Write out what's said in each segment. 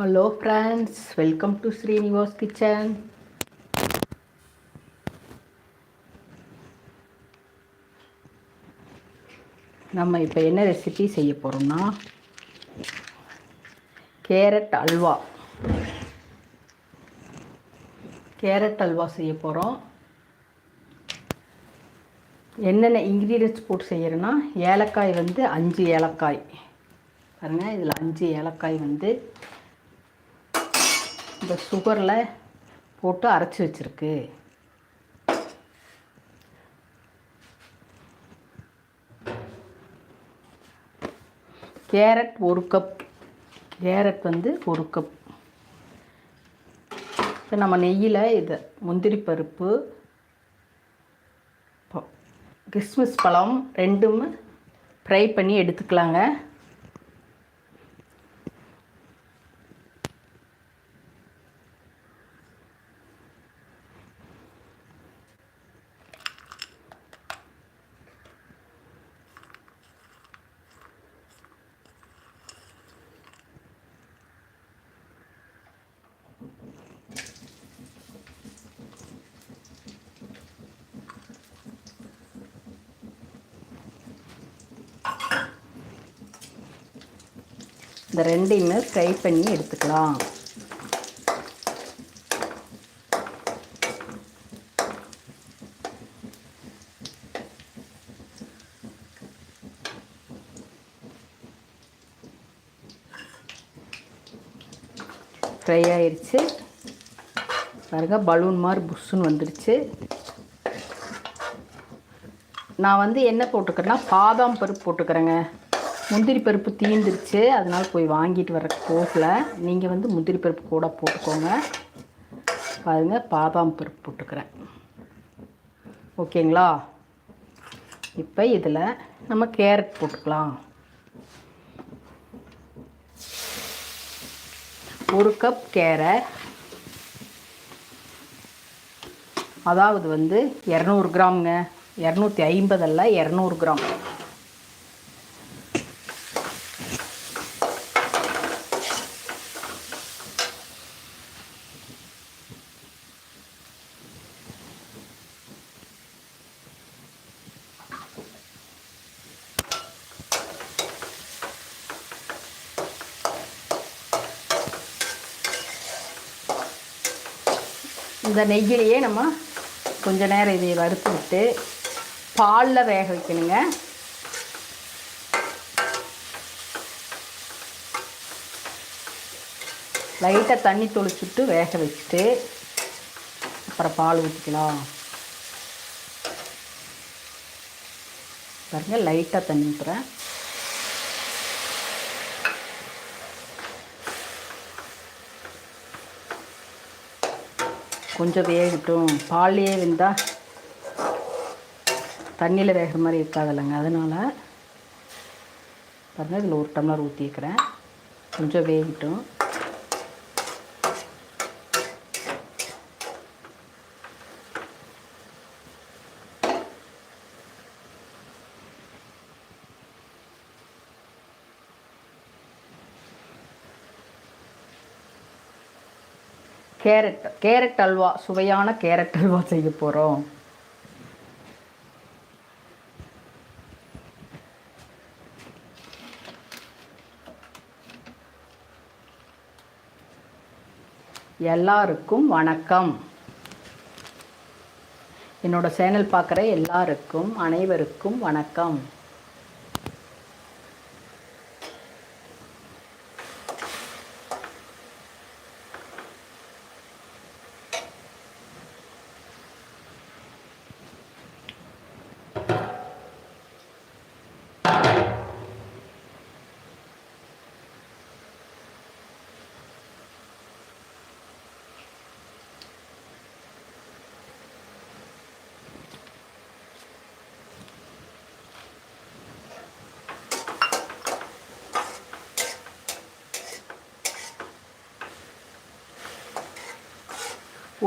Hello friends welcome to Srinivas kitchen நம்ம இப்போ என்ன ரெசிபி செய்ய போகிறோம்னா கேரட் அல்வா. கேரட் அல்வா செய்ய போகிறோம் என்னென்ன இன்க்ரீடியன்ஸ் போட்டு செய்கிறேன்னா ஏலக்காய் வந்து அஞ்சு ஏலக்காய். பாருங்கள் இதில் அஞ்சு ஏலக்காய் வந்து இப்போ சுகரில் போட்டு அரைச்சி வச்சுருக்கு. கேரட் ஒரு கப். கேரட் வந்து ஒரு கப். இப்போ நம்ம நெய்யில் இதை முந்திரி பருப்பு கிறிஸ்மஸ் பழம் ரெண்டும் ஃப்ரை பண்ணி எடுத்துக்கலாங்க. இந்த ரெண்டையுமே ஃப்ரை பண்ணி எடுத்துக்கலாம். ஃப்ரை ஆயிடுச்சு பாருங்க பலூன் மாதிரி புஷ்ஷுன்னு வந்துடுச்சு நான் வந்து என்ன போட்டுக்கிறேன்னா பாதாம் பருப்பு போட்டுக்கிறேங்க. முந்திரி பருப்பு தீந்துருச்சு. அதனால் போய் வாங்கிட்டு வர போகல. நீங்கள் வந்து முந்திரி பருப்பு கூட போட்டுக்கோங்க. பாருங்க பாதாம் பருப்பு போட்டுக்கிறேன். ஓகேங்களா? இப்போ இதில் நம்ம கேரட் போட்டுக்கலாம். ஒரு கப் கேரட். அதாவது வந்து இரநூறு கிராம்ங்க. இரநூத்தி ஐம்பதல்ல இரநூறு கிராம். இந்த நெய்யிலேயே நம்ம கொஞ்ச நேரம் இதை வறுத்து விட்டு பாலில் வேக வைக்கணுங்க. லைட்டாக தண்ணி தொளிச்சுட்டு வேக வச்சுட்டு அப்புறம் பால் ஊற்றிக்கலாம் பாருங்கள் லைட்டாக தண்ணி ஊற்றுறேன் கொஞ்சம் வேகட்டும் பால்லையே வெந்தால் தண்ணியில் வேகிற மாதிரி இருக்காதில்லைங்க. அதனால் பாருங்கள் இதில் ஒரு டம்ளர் ஊற்றிக்கிறேன் கொஞ்சம் வேகட்டும். கேரட் கேரட் அல்வா சுவையான கேரட் அல்வா செய்ய போகிறோம் எல்லாருக்கும் வணக்கம். என்னோட சேனல் பார்க்குற எல்லாருக்கும் அனைவருக்கும் வணக்கம்.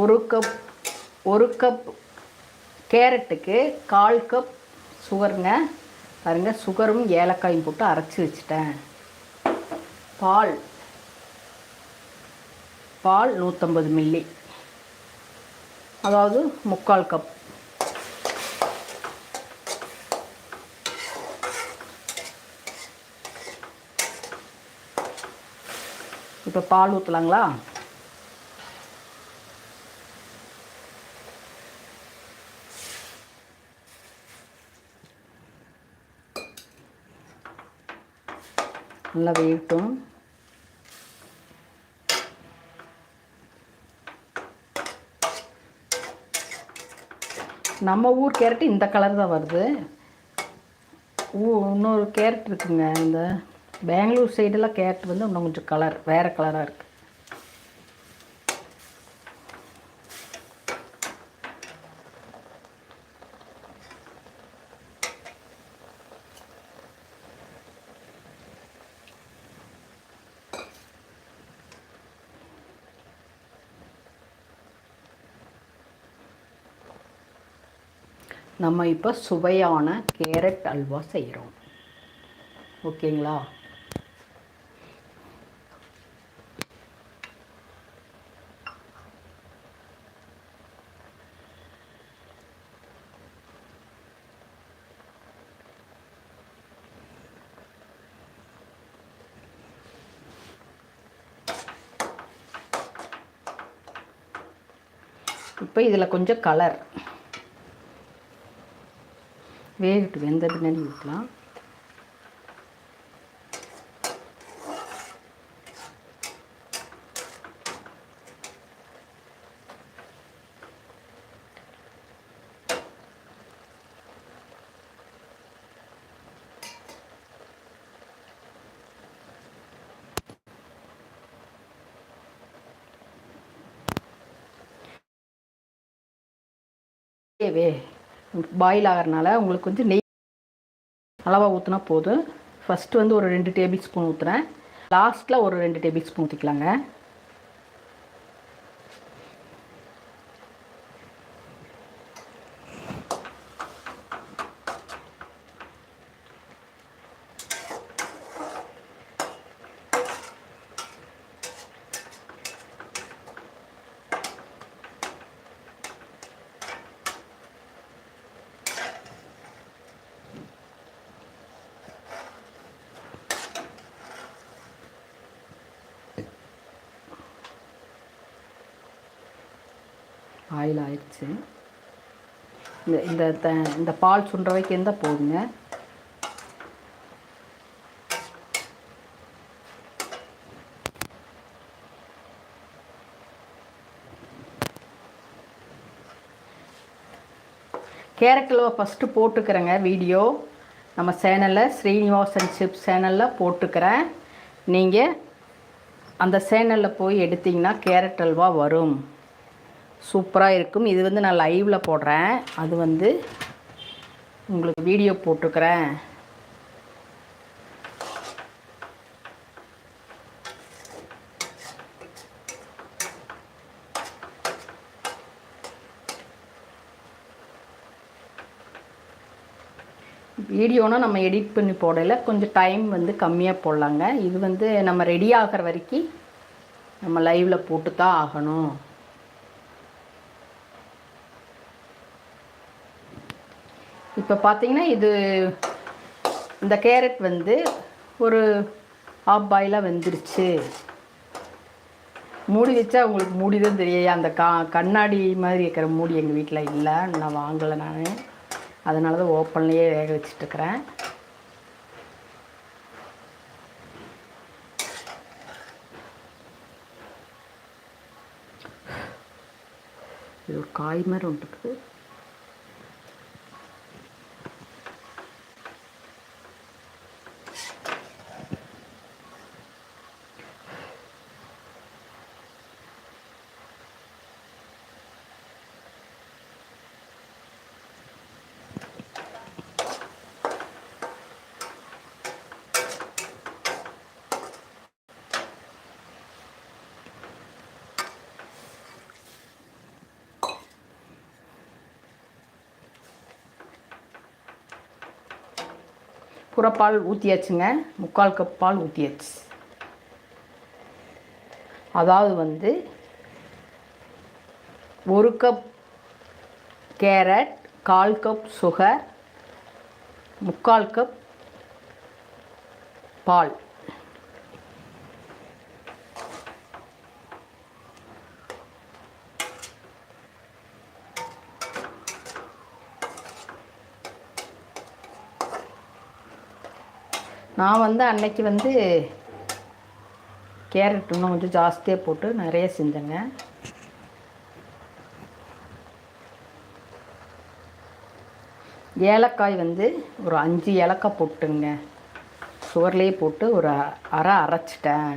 ஒரு கப் ஒரு கப் கேரட்டுக்கு கால் கப் சுகருங்க. பாருங்க சுகரும் ஏலக்காயும் போட்டு அரைச்சி வச்சிட்டேன். பால் பால் நூற்றம்பது மில்லி அதாவது முக்கால் கப் இப்போ பால் ஊற்றலாங்களா நல்லா வேகட்டும். நம்ம ஊர் கேரட்டு இந்த கலர் தான் வருது. ஊ இன்னொரு கேரட் இருக்குங்க இந்த பெங்களூர் சைடெல்லாம் கேரட் வந்து இன்னும் கொஞ்சம் கலர் வேறு கலராக இருக்குது நம்ம இப்போ சுவையான கேரட் அல்வா செய்கிறோம் ஓகேங்களா? இப்போ இதில் கொஞ்சம் கலர் வேகட்டு வெந்த பின்னாடி ஊற்றலாம். வே பாயில் ஆகிறனால உங்களுக்கு கொஞ்சம் நெய் அளவாக ஊற்றினா போதும். ஃபஸ்ட்டு வந்து ஒரு ரெண்டு டேபிள் ஸ்பூன் ஊற்றுறேன் லாஸ்ட்டில் ஒரு ரெண்டு டேபிள் ஸ்பூன் ஊற்றிக்கலாங்க ஆயில் ஆயிடுச்சு இந்த இந்த த- இந்த பால் சுண்ட வரைக்கும் இருந்தால் போதுங்க. கேரட் அல்வா ஃபஸ்ட்டு போட்டுக்கிறேங்க வீடியோ. நம்ம சேனலில் ஸ்ரீனிவாசன் சிப் சேனலில் போட்டுக்கிறேன். நீங்கள் அந்த சேனலில் போய் எடுத்தீங்கன்னா கேரட் அல்வா வரும். சூப்பராக இருக்கும். இது வந்து நான் லைவில் போடுறேன். அது வந்து உங்களுக்கு வீடியோ போட்டுக்கிறேன். வீடியோனா நம்ம எடிட் பண்ணி போடல. கொஞ்சம் டைம் வந்து கம்மியாக போடலாங்க. இது வந்து நம்ம ரெடி ஆகிற வரைக்கும் நம்ம லைவில் போட்டு தான் ஆகணும். இப்போ பார்த்தீங்கன்னா இது இந்த கேரட் வந்து ஒரு ஆஃப் பாயிலாக வெந்துருச்சு. மூடி வச்சா உங்களுக்கு மூடி தான் தெரியாது அந்த கா கண்ணாடி மாதிரி இருக்கிற மூடி எங்கள் வீட்டில் இல்லை. நான் வாங்கலை நான். அதனால தான் ஓப்பன்லேயே வேக வச்சிட்ருக்கிறேன் இது ஒரு காய் மாதிரி ஒன்று இருக்குது. புறப்பால் ஊற்றியாச்சுங்க முக்கால் கப் பால் ஊற்றியாச்சு அதாவது வந்து ஒரு கப் கேரட் கால் கப் சுகர் முக்கால் கப் பால். நான் வந்து அன்னைக்கு வந்து கேரட் இன்னும் கொஞ்சம் ஜாஸ்தியாக போட்டு நிறைய செஞ்சேங்க. ஏலக்காய் வந்து ஒரு அஞ்சு ஏலக்காய் போட்டுங்க. சுவர்லேயே போட்டு ஒரு அரை அரைச்சிட்டேன்.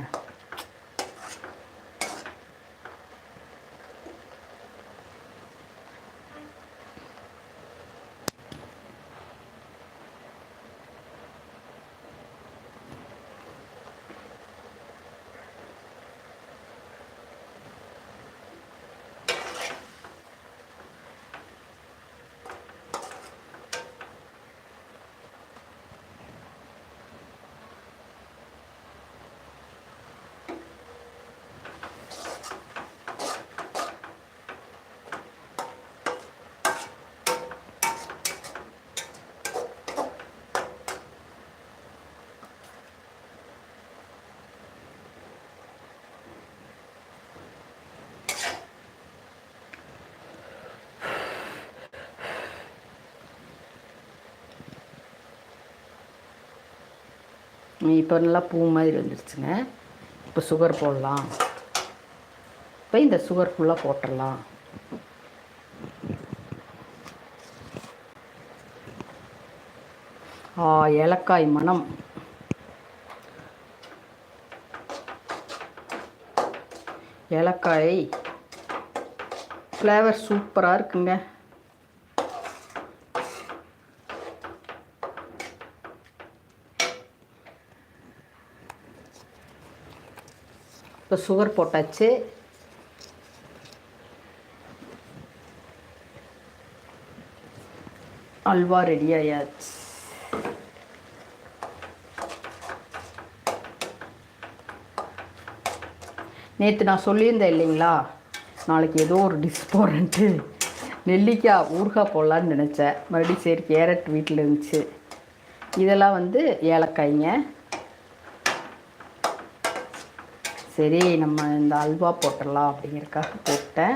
இப்போ நல்லா பூ மாதிரி வந்துருச்சுங்க. இப்போ சுகர் போடலாம். இப்போ இந்த சுகர் ஃபுல்லாக போட்டுடலாம். ஆ ஏலக்காய் மணம். ஏலக்காய். ஃப்ளேவர் சூப்பராக இருக்குங்க. இப்போ சுகர் போட்டாச்சு. அல்வா ரெடி ஆயாச்சு. நேற்று நான் சொல்லியிருந்தேன் இல்லைங்களா? நாளைக்கு ஏதோ ஒரு டிஷ் போடுறேன்ட்டு. நெல்லிக்காய் ஊறுகாய் போடலான்னு நினச்சேன். மறுபடியும் சரி கேரட் வீட்டில் இருந்துச்சு. இதெல்லாம் வந்து ஏலக்காய்ங்க. சரி நம்ம இந்த அல்வா போட்டுடலாம் அப்படிங்கிறதுக்காக போட்டேன்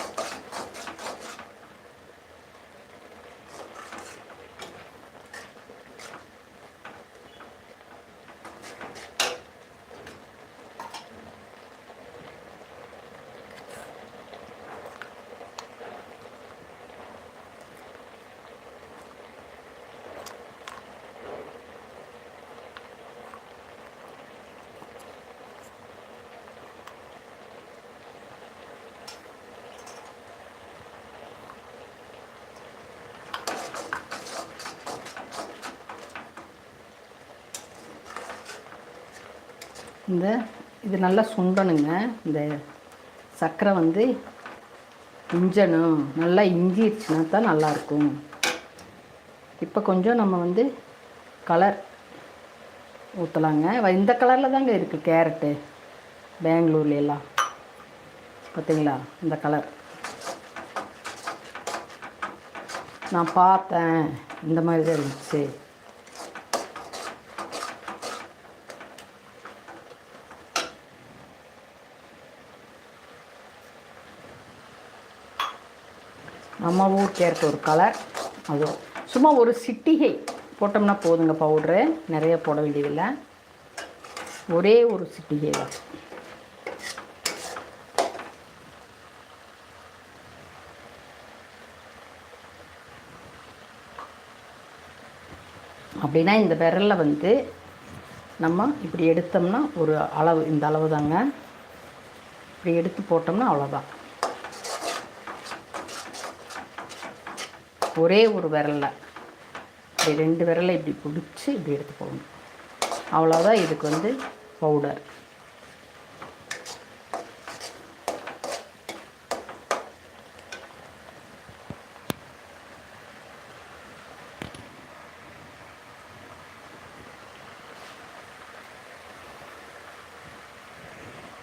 இந்த இது நல்லா சுண்டணுங்க. இந்த சர்க்கரை வந்து இஞ்சணும் நல்லா இஞ்சிடுச்சுனா தான் நல்லாயிருக்கும் இப்போ கொஞ்சம் நம்ம வந்து கலர் ஊற்றலாங்க இந்த கலரில் தாங்க இருக்குது கேரட்டு. பெங்களூர்ல எல்லாம் பார்த்தீங்களா? இந்த கலர். நான் பார்த்தேன். இந்த மாதிரி தான் இருந்துச்சு. நம்ம ஊர் கேரட் ஒரு கலர் அது. சும்மா ஒரு சிட்டிகை போட்டோம்னா போதுங்க பவுட்ரு நிறைய போட வேண்டியதில்லை. ஒரே ஒரு சிட்டிகை தான். அப்படின்னா இந்த விரலில் வந்து நம்ம இப்படி எடுத்தோம்னா ஒரு அளவு இந்த அளவு தாங்க. இப்படி எடுத்து போட்டோம்னா அவ்வளோதான் ஒரே ஒரு விரலில். இப்படி ரெண்டு விரலை இப்படி பிடிச்சி இப்படி எடுத்து போகணும் அவ்வளோதான் இதுக்கு வந்து பவுடர்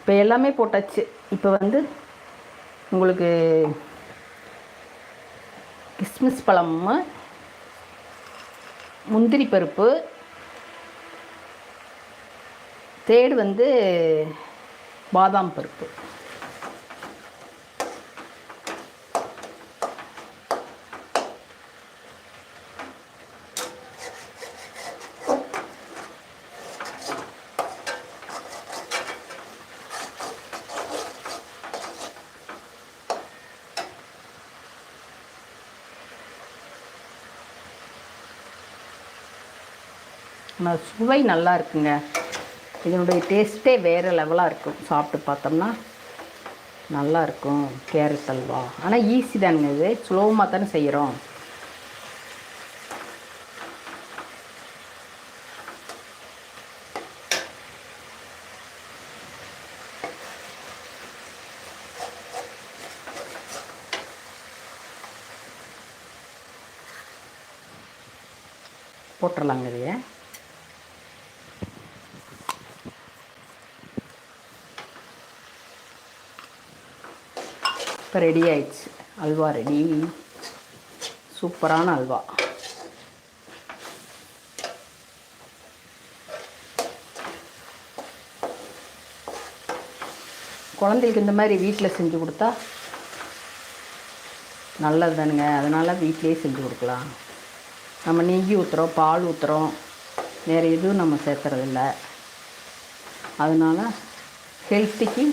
இப்போ எல்லாமே போட்டாச்சு. இப்போ வந்து உங்களுக்கு கிஸ்மிஸ் பழம் முந்திரி பருப்பு தேடு வந்து பாதாம் பருப்பு. ஆனால் சுவை நல்லா இருக்குங்க. இதனுடைய டேஸ்ட்டே வேறு லெவலாக இருக்கும். சாப்பிட்டு பார்த்தோம்னா நல்லா இருக்கும். கேரட் அல்வா. ஆனால் ஈஸி தானுங்க இது. ஸ்லோமாக தானே செய்கிறோம் போட்டுடலாங்க இது இப்போ ரெடி ஆயிடுச்சு. அல்வா ரெடி சூப்பரான அல்வா. குழந்தைக்கு இந்த மாதிரி வீட்டில் செஞ்சு கொடுத்தா நல்லது தானுங்க. அதனால் வீட்டிலேயே செஞ்சு கொடுக்கலாம். நம்ம நெய் ஊற்றுறோம் பால் ஊற்றுறோம் வேறு எதுவும் நம்ம சேர்த்துறதில்ல அதனால் ஹெல்த்திக்கு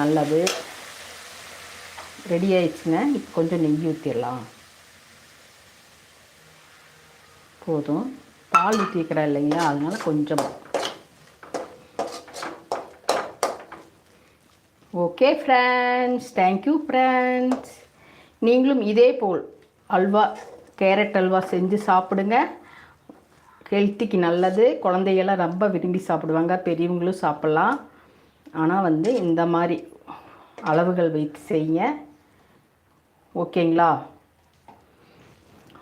நல்லது. ரெடி ஆயிடுச்சுங்க. இப்போ கொஞ்சம் நெய் ஊற்றிடலாம் போதும். பால் ஊற்றிக்கிறேன் இல்லைங்களா? அதனால் கொஞ்சம். ஓகே ஃப்ரெண்ட்ஸ் தேங்க்யூ ஃப்ரெண்ட்ஸ் நீங்களும் இதே போல் அல்வா கேரட் அல்வா செஞ்சு சாப்பிடுங்க. ஹெல்த்திக்கு நல்லது. குழந்தைகள்லாம் ரொம்ப விரும்பி சாப்பிடுவாங்க. பெரியவங்களும் சாப்பிட்லாம். ஆனால் வந்து இந்த மாதிரி அளவுகள் வைத்து செய்யுங்க ஓகேங்களா?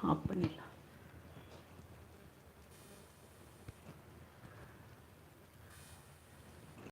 ஆஃப் பண்ணிடலாம்.